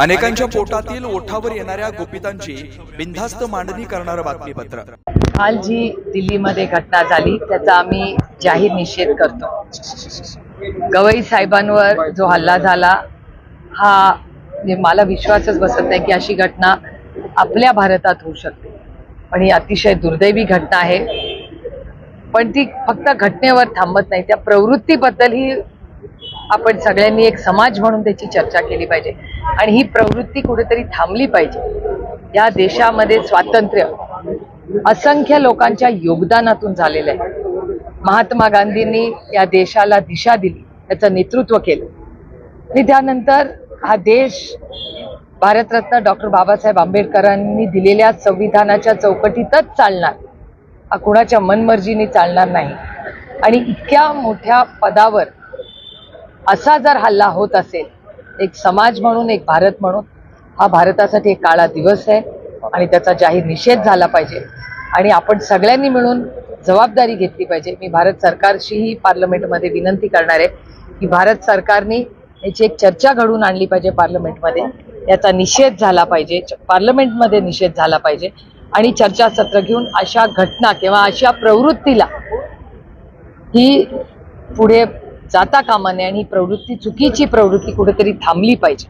अनेकांच्या पोटातील ओठावर येणाऱ्या गोपितांची बिनधास्त मांडणी करणारं बातमीपत्र. काल जी दिल्लीमध्ये घटना झाली त्याचा आम्ही जाहीर निषेध करतो. गवई साहेबांवर जो हल्ला झाला हा म्हणजे मला विश्वासच बसत नाही की अशी घटना आपल्या भारतात होऊ शकते. पण ही अतिशय दुर्दैवी घटना आहे. पण ती फक्त घटनेवर थांबत नाही त्या प्रवृत्तीबद्दलही आपण सगळ्यांनी एक समाज म्हणून त्याची चर्चा केली पाहिजे. आणि ही प्रवृत्ती कुठेतरी थांबली पाहिजे. या देशामध्ये स्वातंत्र्य असंख्य लोकांच्या योगदानातून झालेलं आहे. महात्मा गांधींनी या देशाला दिशा दिली त्याचं नेतृत्व केलं. आणि त्यानंतर हा देश भारतरत्न डॉक्टर बाबासाहेब आंबेडकरांनी दिलेल्या संविधानाच्या चौकटीतच चालणार. हा कुणाच्या मनमर्जीने चालणार नाही. आणि इतक्या मोठ्या पदावर असा जर हल्ला होत असेल एक समाज म्हणून एक भारत म्हणून हा भारतासाठी एक काळा दिवस आहे आणि त्याचा जाहीर निषेध झाला पाहिजे. आणि आपण सगळ्यांनी मिळून जबाबदारी घेतली पाहिजे. मी भारत सरकारशीही पार्लमेंटमध्ये विनंती करणार आहे की भारत सरकारने याची एक चर्चा घडवून आणली पाहिजे पार्लमेंटमध्ये. याचा निषेध झाला पाहिजे. पार्लमेंटमध्ये निषेध झाला पाहिजे. आणि चर्चासत्र घेऊन अशा घटना किंवा अशा प्रवृत्तीला ही पुढे जाता कामा नये आणि ही प्रवृत्ती चुकीची प्रवृत्ती कुठेतरी थांबली पाहिजे.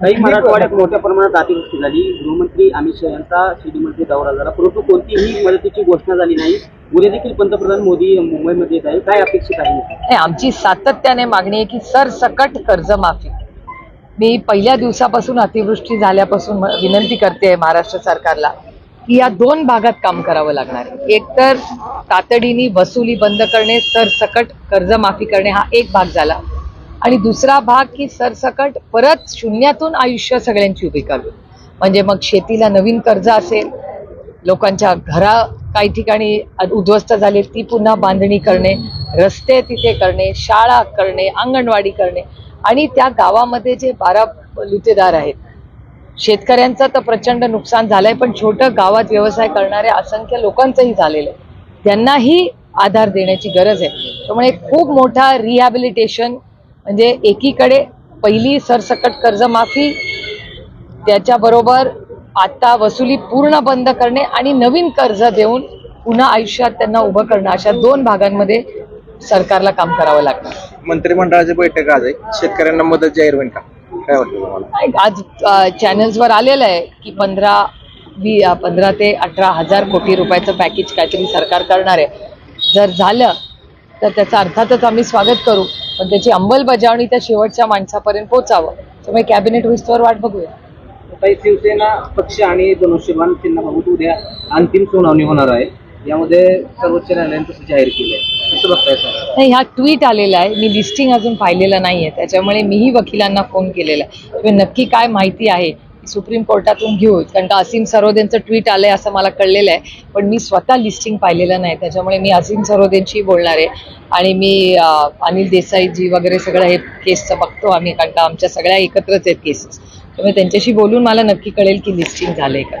काही मराठवाड्यात मोठ्या प्रमाणात अतिवृष्टी झाली. गृहमंत्री अमित शहा यांचा शिर्डीमध्ये दौरा झाला. परंतु कोणतीही मदतीची घोषणा झाली नाही. उद्या देखील पंतप्रधान मोदी मुंबईमध्ये येत आहे काय अपेक्षित आहे? नाही आमची सातत्याने मागणी आहे की सरसकट कर्जमाफी. मी पहिल्या दिवसापासून अतिवृष्टी झाल्यापासून विनंती करते महाराष्ट्र सरकारला. की या दोन भागात काम करावं लागणार. आहे एक तर तातडीने वसुली बंद करणे सरसकट कर्जमाफी करणे हा एक भाग झाला. आणि दुसरा भाग की सरसकट परत शून्यातून आयुष्य सगळ्यांची उभी करावी. म्हणजे मग शेतीला नवीन कर्ज असेल लोकांच्या घरा काही ठिकाणी उद्ध्वस्त झाले ती पुन्हा बांधणी करणे रस्ते तिथे करणे शाळा करणे अंगणवाडी करणे. आणि त्या गावामध्ये जे बारा लुटेदार आहेत शेतकऱ्यांचं तर प्रचंड नुकसान झालंय पण छोटं गावात व्यवसाय करणाऱ्या असंख्य लोकांचंही झालेलं आहे. त्यांनाही आधार देण्याची गरज आहे. त्यामुळे खूप मोठा रिहॅबिलिटेशन म्हणजे एकीकडे पहिली सरसकट कर्जमाफी त्याच्याबरोबर आता वसुली पूर्ण बंद करणे आणि नवीन कर्ज देऊन पुन्हा आयुष्यात त्यांना उभं करणं अशा दोन भागांमध्ये सरकारला काम करावं लागणार. मंत्रिमंडळाची बैठक आज आहे. शेतकऱ्यांना मदत जाहीर होईल का? काय वाटतं तुम्हाला? आज चॅनल्सवर आलेलं आहे की पंधरा वी पंधरा ते अठरा हजार कोटी रुपयाचं पॅकेज काहीतरी सरकार करणार आहे. जर झालं तर त्याचं अर्थातच आम्ही स्वागत करू पण त्याची अंमलबजावणी त्या शेवटच्या माणसापर्यंत पोचावं त्यामुळे कॅबिनेट विस्तवर वाट बघूया. काही शिवसेना पक्ष आणि धनुष्यबाण चिन्ह बाबत उद्या अंतिम सुनावणी होणार आहे. यामध्ये सर्वोच्च न्यायालयाने तसं जाहीर केलंय. कसं बघताय सर? नाही हा ट्विट आलेला आहे. मी लिस्टिंग अजून पाहिलेलं नाहीये. त्याच्यामुळे मीही वकिलांना फोन केलेला आहे. त्यामुळे नक्की काय माहिती आहे सुप्रीम कोर्टातून घेऊ कारण का असीम सरोदेंचं ट्विट आलंय असं मला कळलेलं आहे. पण मी स्वतः लिस्टिंग पाहिलेलं नाही. त्याच्यामुळे मी असीम सरोदेंशी बोलणार आहे. आणि मी अनिल देसाईजी वगैरे सगळं हे केसचं बघतो आम्ही. कारण का आमच्या सगळ्या एकत्रच आहेत केसेस त्यामुळे त्यांच्याशी बोलून मला नक्की कळेल की लिस्टिंग झालंय का.